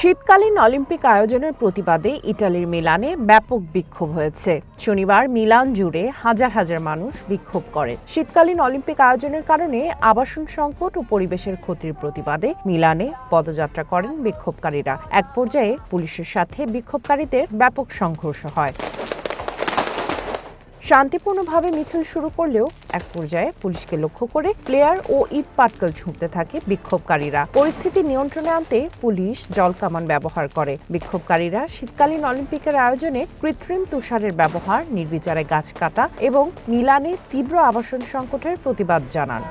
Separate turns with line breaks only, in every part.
শীতকালীন অলিম্পিক আয়োজনের প্রতিবাদে ইটালির মিলানে ব্যাপক বিক্ষোভ হয়েছে। শনিবার মিলান জুড়ে হাজার হাজার মানুষ বিক্ষোভ করে। শীতকালীন অলিম্পিক আয়োজনের কারণে আবাসন সংকট ও পরিবেশের ক্ষতির প্রতিবাদে মিলানে পদযাত্রা করেন বিক্ষোভকারীরা। এক পর্যায়ে পুলিশের সাথে বিক্ষোভকারীদের ব্যাপক সংঘর্ষ হয়। শান্তিপূর্ণভাবে মিছিল শুরু করলেও এক পর্যায়ে পুলিশকে লক্ষ্য করে ফ্লেয়ার ও ইট পাটকেল ছুঁড়তে থাকে বিক্ষোভকারীরা। পরিস্থিতি নিয়ন্ত্রণে আনতে পুলিশ জল কামান ব্যবহার করে। বিক্ষোভকারীরা শীতকালীন অলিম্পিকের আয়োজনে কৃত্রিম তুষারের ব্যবহার নির্বিচারে গাছ কাটা এবং মিলানে তীব্র আবাসন সংকটের প্রতিবাদ জানান।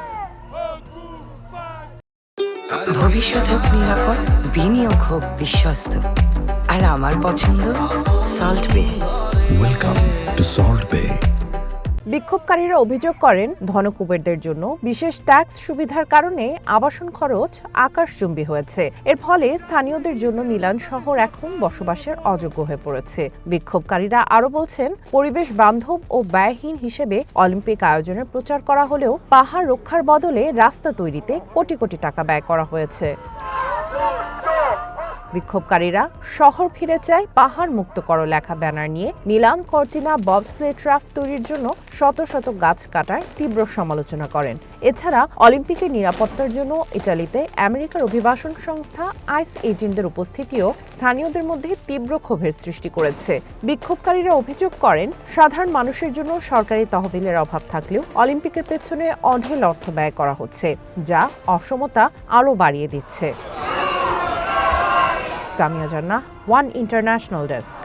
ভবিষ্যৎ হোক নিরাপদ বিনিয়োগ হোক বিশ্বস্ত। আর আমার পছন্দ সল্ট বে।
Welcome. To Salt Bay.
বিক্ষোভকারীরা অভিযোগ করেন ধনকুবেরদের জন্য বিশেষ ট্যাক্স সুবিধার কারণে আবাসন খরচ আকাশচুম্বী হয়েছে। এর ফলে স্থানীয়দের জন্য মিলান শহর এখন বসবাসের অযোগ্য হয়ে পড়েছে। বিক্ষোভকারীরা আরও বলছেন, পরিবেশ বান্ধব ও ব্যয়হীন হিসেবে অলিম্পিক আয়োজনের প্রচার করা হলেও পাহাড় রক্ষার বদলে রাস্তা তৈরিতে কোটি কোটি টাকা ব্যয় করা হয়েছে। বিক্ষোভকারীরা শহর ফিরে চায় পাহাড় মুক্ত করো লেখা ব্যানার নিয়ে। মিলান, কর্টিনা, ববস্লে ট্রাফ তৈরির জন্য শত শত গাছ কাটার তীব্র সমালোচনা করেন। এছাড়া অলিম্পিকের নিরাপত্তার জন্য ইটালিতে আমেরিকার অভিবাসন সংস্থা আইস এজেন্টদের উপস্থিতিও স্থানীয়দের মধ্যে তীব্র ক্ষোভের সৃষ্টি করেছে। বিক্ষোভকারীরা অভিযোগ করেন, সাধারণ মানুষের জন্য সরকারি তহবিলের অভাব থাকলেও অলিম্পিকের পেছনে অঢেল অর্থ ব্যয় করা হচ্ছে, যা অসমতা আরও বাড়িয়ে দিচ্ছে। সামিয়া জান্নাহ ওয়ান ইন্টারন্যাশনাল ডেস্ক